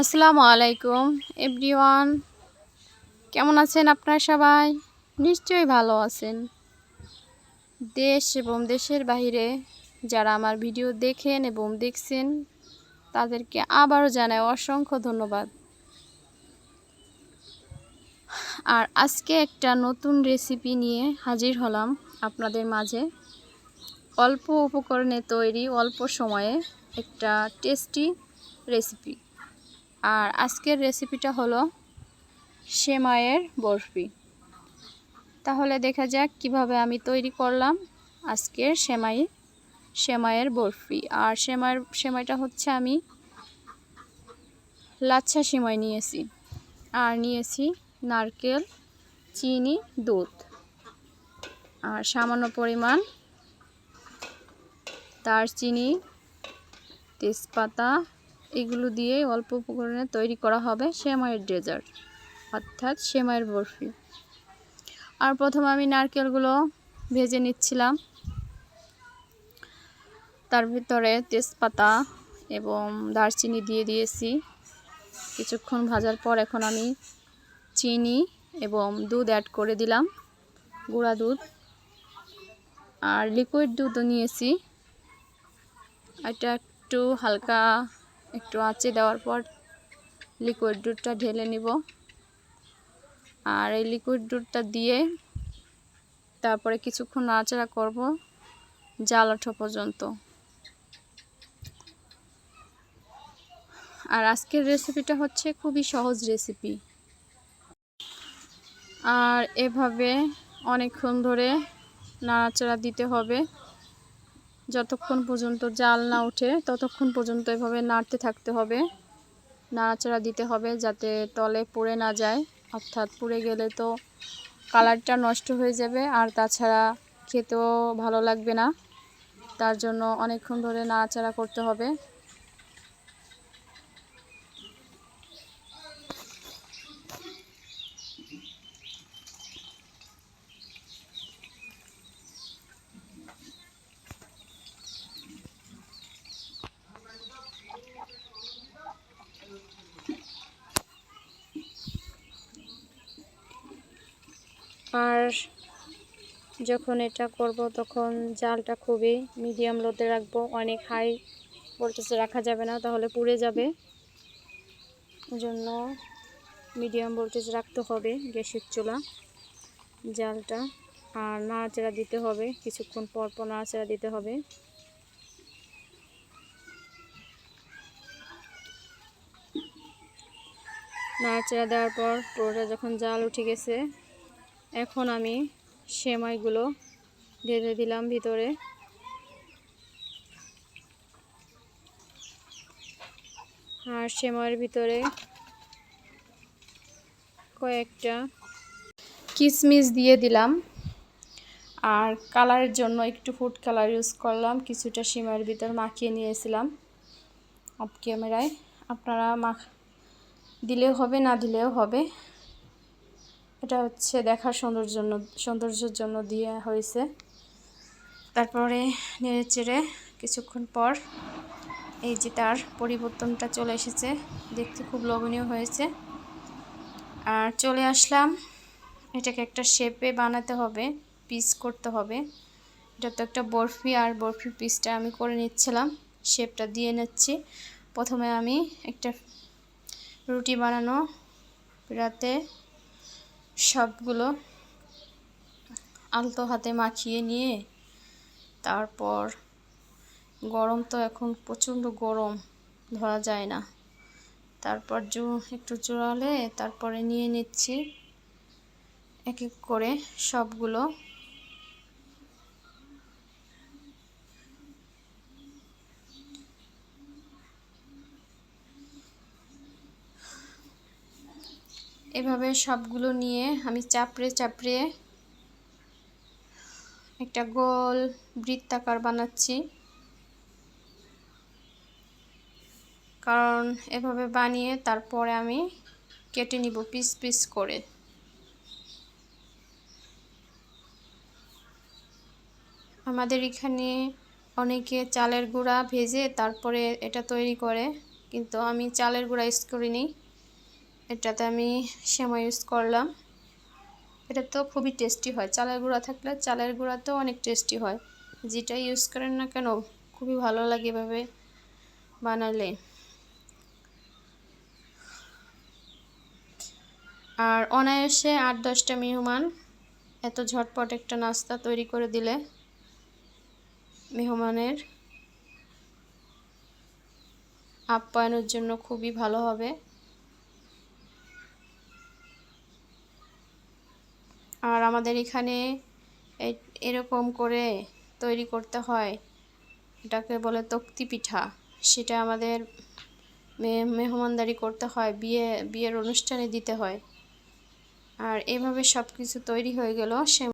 আসসালামু আলাইকুম, এভরিওয়ান। কেমন আছেন আপনারা সবাই? নিশ্চয়ই ভালো আছেন। দেশ এবং দেশের বাইরে যারা আমার ভিডিও দেখেন এবং দেখছেন, তাদেরকে আবারও জানাই অসংখ্য ধন্যবাদ। আর আজকে একটা নতুন রেসিপি নিয়ে হাজির হলাম আপনাদের মাঝে। অল্প উপকরণে তৈরি, অল্প সময়ে একটা টেস্টি রেসিপি আর আজকের রেসিপিটা হলো সেমাইয়ের বরফি। তাহলে দেখা যাক কীভাবে আমি তৈরি করলাম আজকের সেমাই, সেমাইয়ের বরফি। আর সেমাইয়ের, সেমাইটা হচ্ছে আমি লাচ্ছা সেমাই নিয়েছি। আর নিয়েছি নারকেল, চিনি, দুধ। আর সামান্য পরিমাণ দারচিনি, তেজপাতা এগুলো দিয়ে অল্প উপকরণে তৈরি করা হবে সেমাইয়ের ডেজার্ট, অর্থাৎ সেমাইয়ের বরফি। আর প্রথম আমি নারকেলগুলো ভেজে নিচ্ছিলাম। তার ভিতরে তেজপাতা এবং দারচিনি দিয়ে দিয়েছি। কিছুক্ষণ ভাজার পর এখন আমি চিনি এবং দুধ অ্যাড করে দিলাম, গুঁড়া দুধ। আর লিকুইড দুধও নিয়েছি। এটা একটু হালকা একটু আঁচে দেওয়ার পর লিকুইড দুধটা ঢেলে নিব। আর এই লিকুইড দুধটা দিয়ে তারপরে কিছুক্ষণ নাড়াচাড়া করব জাল ওঠা পর্যন্ত। আর আজকের রেসিপিটা হচ্ছে খুবই সহজ রেসিপি আর এভাবে অনেকক্ষণ ধরে নাড়াচাড়া দিতে হবে। যতক্ষণ পর্যন্ত জাল না ওঠে, ততক্ষণ পর্যন্ত এভাবে নাড়তে থাকতে হবে। নাড়াচাড়া দিতে হবে যাতে তলে পড়ে না যায়। অর্থাৎ পুড়ে গেলে তো কালারটা নষ্ট হয়ে যাবে, আর তাছাড়া খেতেও ভালো লাগবে না। তার জন্য অনেকক্ষণ ধরে নাড়াচাড়া করতে হবে। আর যখন এটা করব তখন জালটা খুবই মিডিয়াম লোতে রাখব। অনেক হাই ভোল্টেজে রাখা যাবে না, তাহলে পুড়ে যাবে। জন্য মিডিয়াম ভোল্টেজ রাখতে হবে গ্যাসের চুলা, জালটা। আর নাড়াচাড়া দিতে হবে, কিছুক্ষণ পর পর নাড়াচাড়া দিতে হবে। নাড়াচাড়া দেওয়ার পর পুরোটা যখন জাল উঠে গেছে এখন আমি সেমাইগুলো ঢেলে দিলাম ভিতরে। আর সেমাইয়ের ভিতরে কয়েকটা কিশমিশ দিয়ে দিলাম। আর কালারের জন্য একটু ফুড কালার ইউজ করলাম, কিছুটা সিমাইয়ের ভিতর মাখিয়ে নিয়েছিলাম অফ ক্যামেরায়। আপনারা মাখ দিলেও হবে, না দিলেও হবে। এটা হচ্ছে দেখার সৌন্দর্য সৌন্দর্যের জন্য দিয়ে হয়েছে। তারপরে নেড়ে চেড়ে কিছুক্ষণ পর এই যে তার পরিবর্তনটা চলে এসেছে, দেখতে খুব লোভনীয় হয়েছে। আর চলে আসলাম, এটাকে একটা শেপে বানাতে হবে পিস করতে হবে। এটা তো একটা বরফি, আর বরফি পিসটা আমি করে নিচ্ছিলাম শেপটা দিয়ে নিচ্ছি। প্রথমে আমি একটা রুটি বানানো রাতে সবগুলো আলতো হাতে মাখিয়ে নিয়ে তারপর গরম তো এখন প্রচণ্ড গরম, ধরা যায় না। তারপর জু একটু চড়ালে তারপরে নিয়ে নিচ্ছি। এক এক করে সবগুলো। এভাবে সবগুলো নিয়ে আমি চাপড়ে চাপড়ে একটা গোল বৃত্তাকার বানাচ্ছি। কারণ এভাবে বানিয়ে তারপরে আমি কেটে নিব পিস পিস করে। আমাদের এখানে অনেকে চালের গুঁড়া ভেজে তারপরে এটা তৈরি করে, কিন্তু আমি চালের গুঁড়া ইউজ করিনি। এটাতে আমি সেমাই ইউজ করলাম। এটা তো খুবই টেস্টি হয়। চালের গুঁড়া থাকলে চালের গুঁড়াতেও অনেক টেস্টি হয়। যেটা ইউজ করেন না কেন, খুবই ভালো লাগে এভাবে বানালে। আর অনায়াসে আট দশটা মেহমান এত ঝটপট একটা নাস্তা তৈরি করে দিলে মেহমানের আপ্যায়নের জন্য খুবই ভালো হবে। আর আমাদের এখানে এরকম করে তৈরি করতে হয়। এটাকে বলে তক্তি পিঠা। সেটা আমাদের মেহমানদারি করতে হয়, বিয়ে, বিয়ের অনুষ্ঠানে দিতে হয়। আর এভাবে সব কিছু তৈরি হয়ে গেল সে